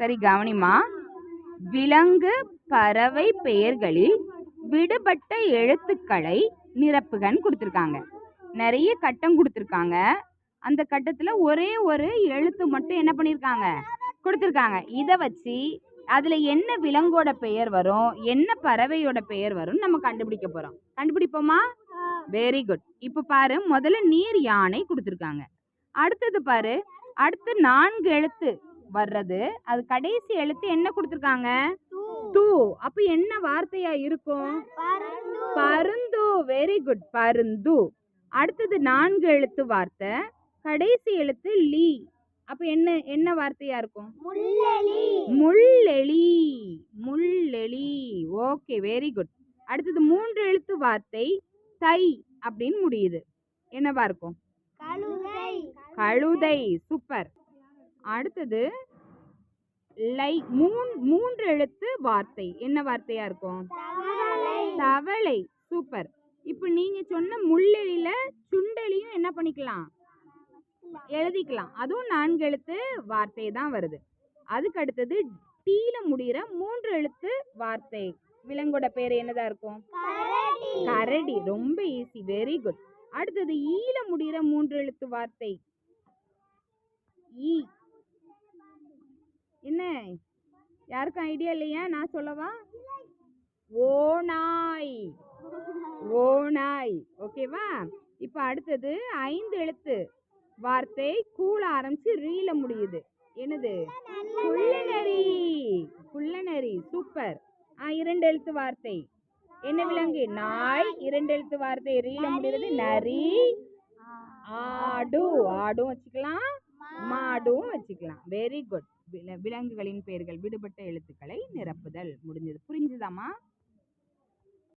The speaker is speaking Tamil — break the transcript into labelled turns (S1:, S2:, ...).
S1: சரி கவனிமா விலங்கு பறவை பெயர்களில் விடுபட்ட எழுத்துக்களை நிரப்புகன்னு கொடுத்துருக்காங்க. நிறைய கட்டம் கொடுத்துருக்காங்க. அந்த கட்டத்தில் ஒரே ஒரு எழுத்து மட்டும் என்ன பண்ணியிருக்காங்க கொடுத்துருக்காங்க. இதை வச்சு அதில் என்ன விலங்கோட பெயர் வரும்? என்ன பறவையோட பெயர் வரும் நம்ம கண்டுபிடிக்க போகிறோம் கண்டுபிடிப்போமா? வெரி குட் இப்போ பாரு முதல்ல நீர் யானை கொடுத்துருக்காங்க. அடுத்தது பாரு அடுத்து நான்கு எழுத்து வர்றது. அது கடைசி எழுத்து என்ன கொடுத்துருக்காங்க? தூ. அப்போ என்ன வார்த்தையா இருக்கும்? பருந்து. வெரி குட் பருந்து. அடுத்தது நான்கு எழுத்து வார்த்தை. கடைசி எழுத்து லீ. அப்போ என்ன என்ன வார்த்தையா இருக்கும்? முள்ளெலி முள்ளெலி ஓகே வெரி குட் அடுத்தது மூன்று எழுத்து வார்த்தை தை அப்படின்னு முடியுது. என்னவா இருக்கும்? கழுதை. சூப்பர் அடுத்தது லை மூன் மூன்று எழுத்து வார்த்தை. என்ன வார்த்தையா இருக்கும்? தவளை. சூப்பர். இப்போ நீங்க சொன்ன முள்ளெலியில சுண்டெலியும் என்ன பண்ணிக்கலாம்? எழுதிக்கலாம். அதுவும் நான்கு எழுத்து வார்த்தை தான் வருது. அதுக்கு அடுத்தது டீல முடிகிற மூன்று எழுத்து வார்த்தை. விலங்கோட பேர் என்னதா இருக்கும்? கரடி. ரொம்ப ஈஸி வெரி குட் அடுத்தது ஈல முடிகிற மூன்று எழுத்து வார்த்தை. ஈ. என்ன? யாருக்கும் ஐடியா இல்லையா? நான் சொல்லவா? ஓநாய். ஓநாய். ஓகேவா இப்போ அடுத்தது ஐந்து எழுத்து. வார்த்தை கூல ஆரம்பிச்சு ரீல முடியுது. என்னது? குள்ளநரி குள்ளநரி சூப்பர் ஆ இரண்டு எழுத்து வார்த்தை. என்ன விலங்கு? நாய். இரண்டு எழுத்து வார்த்தை ரீல முடியுது. நரி. ஆடு. ஆடும் வச்சுக்கலாம். மாடும் வச்சுக்கலாம். வெரி குட் விலங்குகளின் பெயர்கள் விடுபட்ட எழுத்துக்களை நிரப்புதல். முடிஞ்சது. புரிஞ்சுதாம்மா?